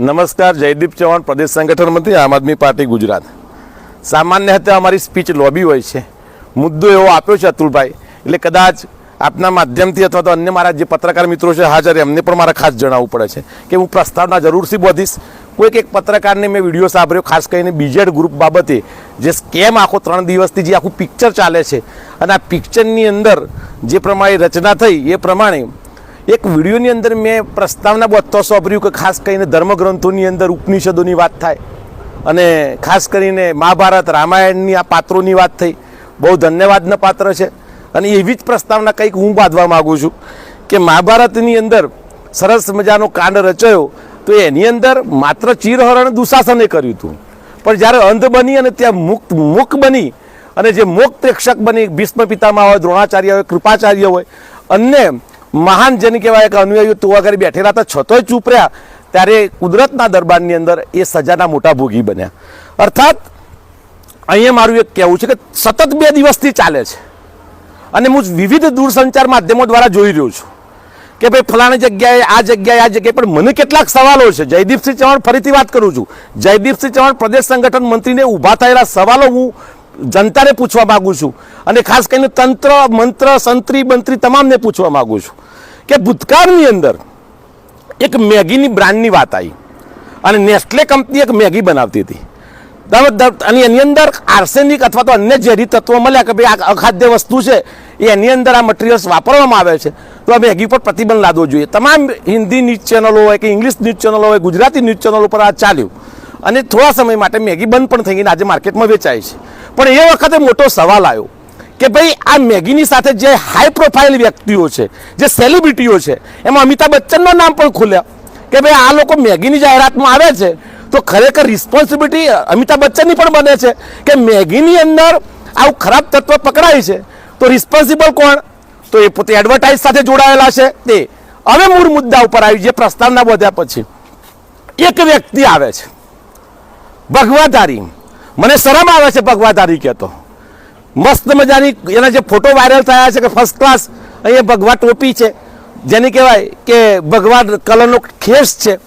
નમસ્કાર, જયદીપ ચૌહાણ, પ્રદેશ સંગઠન મંત્રી આમ આદમી પાર્ટી ગુજરાત. સામાન્ય રીતે અમારી સ્પીચ લોબી હોય છે. મુદ્દો એવો આપ્યો છે અતુલભાઈ, એટલે કદાચ આપના માધ્યમથી અથવા તો અન્ય મારા જે પત્રકાર મિત્રો છે હાજર, એમને પણ મારે ખાસ જણાવવું પડે છે કે હું પ્રસ્તાવના જરૂરથી બોધીશ. કોઈક એક પત્રકારને મેં વીડિયો સાંભળ્યો, ખાસ કરીને બીજેડ ગ્રુપ બાબતે, જે સ્કેમ આખો ત્રણ દિવસથી જે આખું પિક્ચર ચાલે છે. અને આ પિક્ચરની અંદર જે પ્રમાણે રચના થઈ, એ પ્રમાણે એક વિડીયોની અંદર મેં પ્રસ્તાવના બધો સોંપર્યું કે ખાસ કરીને ધર્મગ્રંથોની અંદર ઉપનિષદોની વાત થાય. અને ખાસ કરીને મહાભારત, રામાયણની આ પાત્રોની વાત થઈ. બહુ ધન્યવાદના પાત્ર છે. અને એવી જ પ્રસ્તાવના કંઈક હું બાંધવા માગું છું કે મહાભારતની અંદર સરસ મજાનો કાંડ રચાયો તો એની અંદર માત્ર ચીરહરણ દુશાસને કર્યું હતું. પણ જ્યારે અંધ બની અને ત્યાં મુક્ત, મુખ બની અને જે મોક પ્રેક્ષક બની, ભીષ્મ પિતામાં હોય, દ્રોણાચાર્ય હોય, કૃપાચાર્ય હોય, અન્ય મહાન જેને કહેવાય કે અનુયાયીઓ તો કરી બેઠેલા હતા છતોય ચૂપ રહ્યા. ત્યારે કુદરતના દરબારની અંદર એ સજાના મોટા ભોગી બન્યા. અર્થાત, અહીંયા મારું એક કહેવું છે કે સતત બે દિવસથી ચાલે છે. અને હું વિવિધ દૂરસંચાર માધ્યમો દ્વારા જોઈ રહ્યો છું. કે ભાઈ ફલાણી જગ્યાએ, આ જગ્યાએ આ જગ્યાએ, પણ મને કેટલાક સવાલો છે. જયદીપસિંહ ચૌહાણ ફરીથી વાત કરું છું. જયદીપસિંહ ચૌહાણ પ્રદેશ સંગઠન મંત્રીને ઊભા થયેલા સવાલો હું જનતાને પૂછવા માગું છું. અને ખાસ કરીને તંત્ર, મંત્ર, સંત્રી, મંત્રી તમામને પૂછવા માંગુ છું કે ભૂતકાળની અંદર એક મેગીની બ્રાન્ડની વાત આવી. અને નેસ્લે કંપની એક મેગી બનાવતી હતી. અને એની અંદર આર્સેનિક અથવા તો અન્ય ઝેરી તત્વો મળ્યા કે ભાઈ આ અખાદ્ય વસ્તુ છે એની અંદર આ મટીરિયલ્સ વાપરવામાં આવે છે. તો આ મેગી પર પ્રતિબંધ લાદવો જોઈએ. તમામ હિન્દી ન્યૂઝ ચેનલો હોય કે ઇંગ્લિશ ન્યૂઝ ચેનલો હોય, ગુજરાતી ન્યૂઝ ચેનલો પર આ ચાલ્યું. અને થોડા સમય માટે મેગી બંધ પણ થઈ ગઈ ને આજે માર્કેટમાં વેચાય છે. પણ એ વખતે મોટો સવાલ આવ્યો કે ભાઈ, આ મેગીની સાથે જે હાઈ પ્રોફાઇલ વ્યક્તિઓ છે, જે સેલિબ્રિટીઓ છે, એમાં અમિતાભ બચ્ચનનું નામ પણ ખુલ્યા કે ભાઈ, આ લોકો મેગીની જાહેરાતમાં આવે છે, તો ખરેખર રિસ્પોન્સિબિલિટી અમિતાભ બચ્ચનની પણ બને છે કે મેગીની અંદર આવું ખરાબ તત્વ પકડાય છે, તો રિસ્પોન્સિબલ કોણ? તો એ પોતે એડવર્ટાઇઝ સાથે જોડાયેલા છે. તે હવે મૂળ મુદ્દા ઉપર આવી જે પ્રસ્તાવના વધ્યા પછી. એક વ્યક્તિ આવે છે, ભગવાધારી. મને શરમ આવે છે ભગવાધારી કહેતો મસ્ત મજાની એના જે ફોટો વાયરલ થયા છે કે ફર્સ્ટ ક્લાસ અહીંયા ભગવા ટોપી છે. જેને કહેવાય કે ભગવા કલરનો ખેસ છે.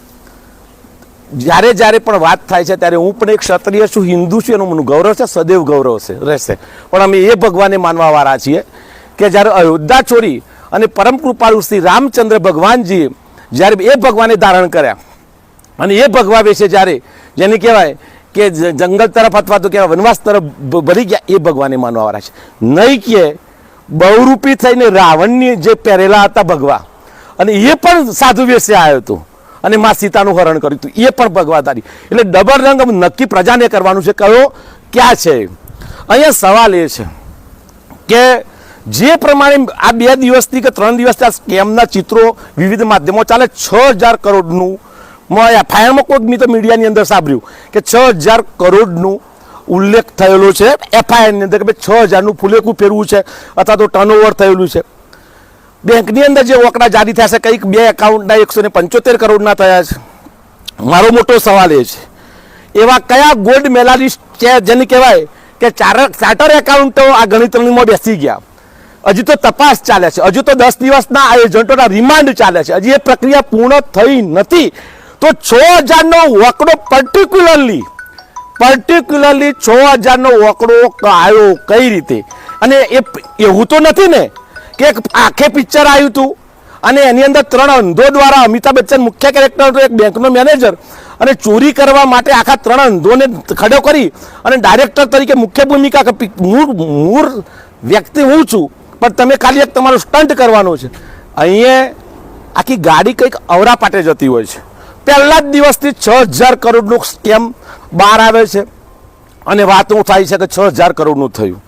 જ્યારે જ્યારે પણ વાત થાય છે ત્યારે હું પણ એક ક્ષત્રિય છું, હિન્દુ છું, એનું મને ગૌરવ છે, સદૈવ ગૌરવ છે, રહેશે. પણ અમે એ ભગવાનને માનવા વાળા છીએ કે જ્યારે અયોધ્યા છોડી અને પરમ કૃપાળુ શ્રી રામચંદ્ર ભગવાનજીએ જ્યારે એ ભગવાને ધારણ કર્યા અને એ ભગવા વિશે જ્યારે, જેને કહેવાય કે જંગલ તરફ અથવા તો કહેવાય વનવાસ તરફ ભરી ગયા, એ ભગવાને માનવાવાળા છે. નહીં કે બહુરૂપી થઈને રાવણની જે પહેરેલા હતા ભગવા, અને એ પણ સાધુ વેશે આવ્યો હતો. અને મા સીતાનું હરણ કર્યું હતું. એ પણ ભગવાધારી. એટલે ડબલ રંગ નક્કી પ્રજાને કરવાનું છે. કયો? ક્યાં છે? અહીંયા સવાલ એ છે કે જે પ્રમાણે આ બે દિવસથી કે ત્રણ દિવસથી આ સ્કેમના ચિત્રો વિવિધ માધ્યમો ચાલે, છ હજાર કરોડનું એફઆઈઆરમાં કોઈક મિત્ર મીડિયાની અંદર સાંભળ્યું કે છ હજાર કરોડનું ઉલ્લેખ થયેલો છે એફઆઈઆરની અંદર કે ભાઈ છ હજારનું ફૂલેકું ફેરવું છે અથવા તો ટર્નઓવર થયેલું છે. બેંકની અંદર જે ઓકડા જારી થયા છે, કંઈક બે એકાઉન્ટના એકસો ને પંચોતેર કરોડના થયા છે. મારો મોટો સવાલ એ છે. એવા કયા ગોલ્ડ મેડાલિસ્ટ છે જેને કહેવાય કે ચાર ચાર્ટર એકાઉન્ટો આ ગણિતમાં બેસી ગયા? હજી તો તપાસ ચાલે છે. હજુ તો દસ દિવસના આ એજન્ટોના રિમાન્ડ ચાલે છે. હજી એ પ્રક્રિયા પૂર્ણ થઈ નથી. તો છ હજારનો વકડો પર્ટિક્યુલરલી પર્ટિક્યુલરલી છ હજારનો વકડો આવ્યો કઈ રીતે? અને એ એવું તો નથી ને કે આખે પિક્ચર આવ્યું હતું અને એની અંદર ત્રણ અંધો દ્વારા અમિતાભ બચ્ચન મુખ્ય કેરેક્ટર હતો, એક બેંકનો મેનેજર અને ચોરી કરવા માટે આખા ત્રણ અંધોને ખડો કરી અને ડાયરેક્ટર તરીકે મુખ્ય ભૂમિકા મૂળ મૂળ વ્યક્તિ હું છું, પણ તમે ખાલી એક તમારો સ્ટન્ટ કરવાનો છે. અહીંયા આખી ગાડી કંઈક અવરા પાટે જતી હોય છે. પહેલા જ દિવસથી છ હજાર કરોડનું સ્કેમ બહાર આવે છે. અને વાતો થાય છે કે છ હજાર કરોડનું થયું.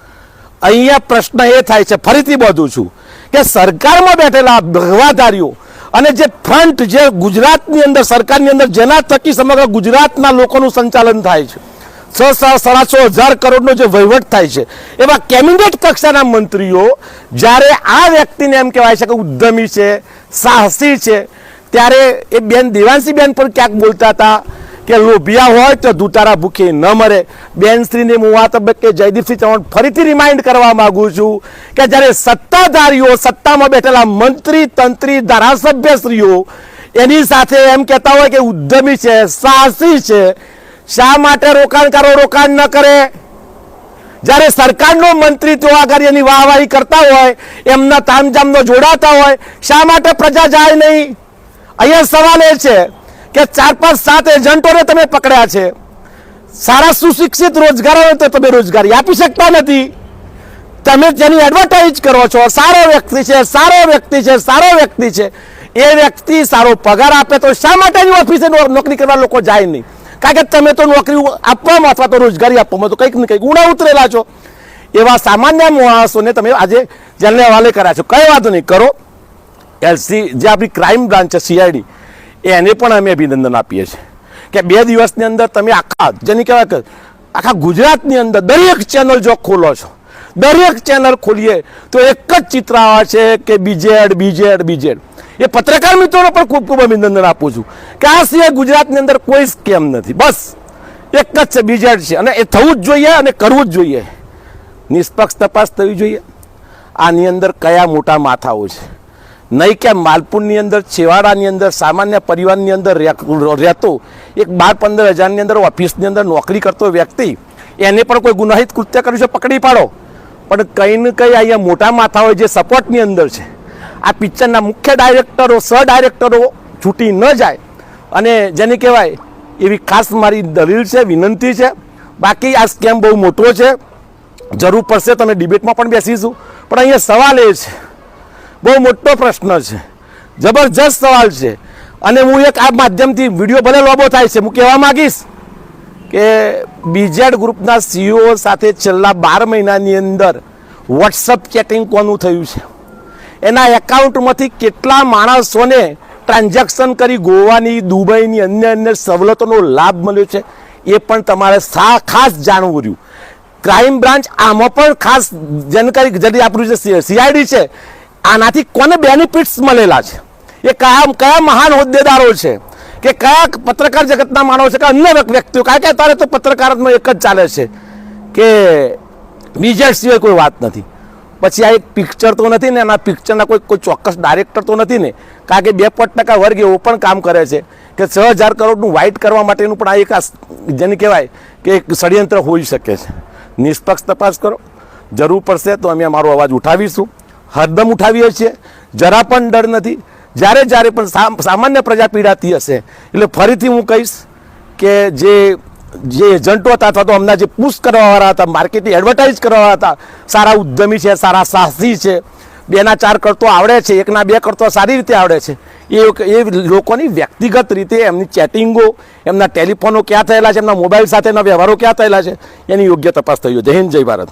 અહીંયા પ્રશ્ન એ થાય છે, ફરીથી બધું છું, કે સરકારમાં બેઠેલા ભગવાધારીઓ અને જે ફ્રન્ટ, જે ગુજરાતની અંદર, સરકારની અંદર, જેના થકી સમગ્ર ગુજરાતના લોકોનું સંચાલન થાય છે. છ સાડા છ હજાર કરોડનો જે વહીવટ થાય છે, એવા કેબિનેટ કક્ષાના મંત્રીઓ જ્યારે આ વ્યક્તિને એમ કહેવાય છે કે ઉદ્યમી છે, સાહસી છે ત્યારે એ બેન દેવાંશીબેન પણ ક્યાંક બોલતા હતા કે લોભિયા હોય તો ધૂતારા ભૂખે ન મરે. બેન શ્રીને હું આ તબક્કે જયદીપસિંહ ચૌહાણ ફરીથી રિમાઇન્ડ કરવા માગું છું કે જ્યારે સત્તાધારીઓ સત્તામાં બેઠેલા મંત્રી, તંત્રી ધારાસભ્યશ્રીઓ એની સાથે એમ કહેતા હોય કે ઉદ્યમી છે, સાહસી છે, શા માટે રોકાણકારો રોકાણ ન કરે? જ્યારે સરકારનો મંત્રી તો આગળ એની વાહવાહી કરતા હોય, એમના તામજામનો જોડાતા હોય, શા માટે પ્રજા જાય નહીં? અહીંયા સવાલ એ છે કે ચાર પાંચ સાત એજન્ટોને તમે પકડ્યા છે. સારા સુશિક્ષિત રોજગારોને તો તમે રોજગારી આપી શકતા નથી. તમે જેની એડવર્ટાઇઝ કરો છો, સારો વ્યક્તિ છે, સારો વ્યક્તિ છે, સારો વ્યક્તિ છે. એ વ્યક્તિ સારો પગાર આપે તો શા માટે ઓફિસે નોકરી કરવા લોકો જાય નહીં? કારણ કે તમે તો નોકરી આપવામાં અથવા તો રોજગારી આપવામાં તો કંઈક ને કંઈક ઉણા ઉતરેલા છો. એવા સામાન્ય માણસોને તમે આજે જેલને હવાલે કર્યા છો. કઈ વાંધો નહીં, કરો. એલસી, જે આપણી ક્રાઇમ બ્રાન્ચ છે સીઆઈડી એને પણ અમે અભિનંદન આપીએ છીએ. કે બે દિવસની અંદર તમે આખા, જેની કહેવાય કે આખા ગુજરાતની અંદર દરેક ચેનલ જો ખોલો છો, દરેક ચેનલ ખોલીએ, તો એક જ ચિત્ર આવે છે કે બીજેડ બીજેડ બીજેડ એ પત્રકાર મિત્રોને પણ ખૂબ ખૂબ અભિનંદન આપું છું કે આ સિવાય ગુજરાતની અંદર કોઈ સ્કેમ નથી. બસ, એક જ છે બીજેડ છે. અને એ થવું જ જોઈએ અને કરવું જ જોઈએ. નિષ્પક્ષ તપાસ થવી જોઈએ. આની અંદર કયા મોટા માથાઓ છે? નહીં કે માલપુરની અંદર, છેવાડાની અંદર, સામાન્ય પરિવારની અંદર રહેતો એક બાર પંદર હજારની અંદર ઓફિસની અંદર નોકરી કરતો વ્યક્તિ, એને પણ કોઈ ગુનાહિત કૃત્ય કર્યું છે, પકડી પાડો. પણ કંઈ ને કંઈ અહીંયા મોટા માથાઓ જે સપોર્ટની અંદર છે. આ પિક્ચરના મુખ્ય ડાયરેક્ટરો સહ ડાયરેક્ટરો છૂટી ન જાય. અને જેને કહેવાય, એવી ખાસ મારી દલીલ છે, વિનંતી છે. બાકી આ સ્કેમ બહુ મોટો છે. જરૂર પડશે, તમે ડિબેટમાં પણ બેસીશું. પણ અહીંયા સવાલ એ છે બહુ મોટો પ્રશ્ન છે. જબરજસ્ત સવાલ છે. અને હું એક આ માધ્યમથી વીડિયો ભલે લોબો થાય છે, હું કહેવા માંગીશ કે બીજેડ ગ્રુપના સીઈઓ સાથે છેલ્લા બાર મહિનાની અંદર વોટ્સઅપ ચેટિંગ કોનું થયું છે? એના એકાઉન્ટમાંથી કેટલા માણસોને ટ્રાન્ઝેક્શન કરી ગોવાની, દુબઈની અન્ય અન્ય સવલતોનો લાભ મળ્યો છે, એ પણ તમારે સા, ખાસ જાણવું રહ્યું. ક્રાઇમ બ્રાન્ચ આમાં પણ ખાસ જાણકારી જેની આપણું જે સીઆઈડી છે આનાથી કોને બેનિફિટ્સ મળેલા છે? એ કયા કયા મહાન હોદ્દેદારો છે? કે કયા પત્રકાર જગતના માણસો છે? કે અન્ય વ્યક્તિઓ? કારણ કે અત્યારે તો પત્રકારમાં એક જ ચાલે છે કે બીજા સિવાય કોઈ વાત નથી. પછી આ એક પિક્ચર તો નથી ને, એના પિક્ચરના કોઈ કોઈ ચોક્કસ ડાયરેક્ટર તો નથી ને. કારણ કે બે પોઈન્ટ ટકા વર્ગ એવો પણ કામ કરે છે કે છ હજાર કરોડનું વાઇટ કરવા માટેનું પણ આ એક જેને કહેવાય કે એક ષડયંત્ર હોઈ શકે છે. નિષ્પક્ષ તપાસ કરો. જરૂર પડશે તો અમે અમારો અવાજ ઉઠાવીશું. હરદમ ઉઠાવીએ છીએ જરા પણ ડર નથી. જ્યારે જ્યારે પણ સામ- સામાન્ય પ્રજા પીડાતી હશે, એટલે ફરીથી હું કહીશ કે જે જે એજન્ટો હતા અથવા તો હમણાં જે પુશ કરવાવાળા હતા, માર્કેટની એડવર્ટાઇઝ કરવાવાળા હતા, સારા ઉદ્યમી છે, સારા સાહસી છે, બેના ચાર કરતો આવડે છે, એકના બે કરતો સારી રીતે આવડે છે, એ એ લોકોની વ્યક્તિગત રીતે એમની ચેટિંગો, એમના ટેલિફોનો ક્યાં થયેલા છે, એમના મોબાઈલ સાથેના વ્યવહારો ક્યાં થયેલા છે, એની યોગ્ય તપાસ થઈ જય હિન્દ, જય ભારત.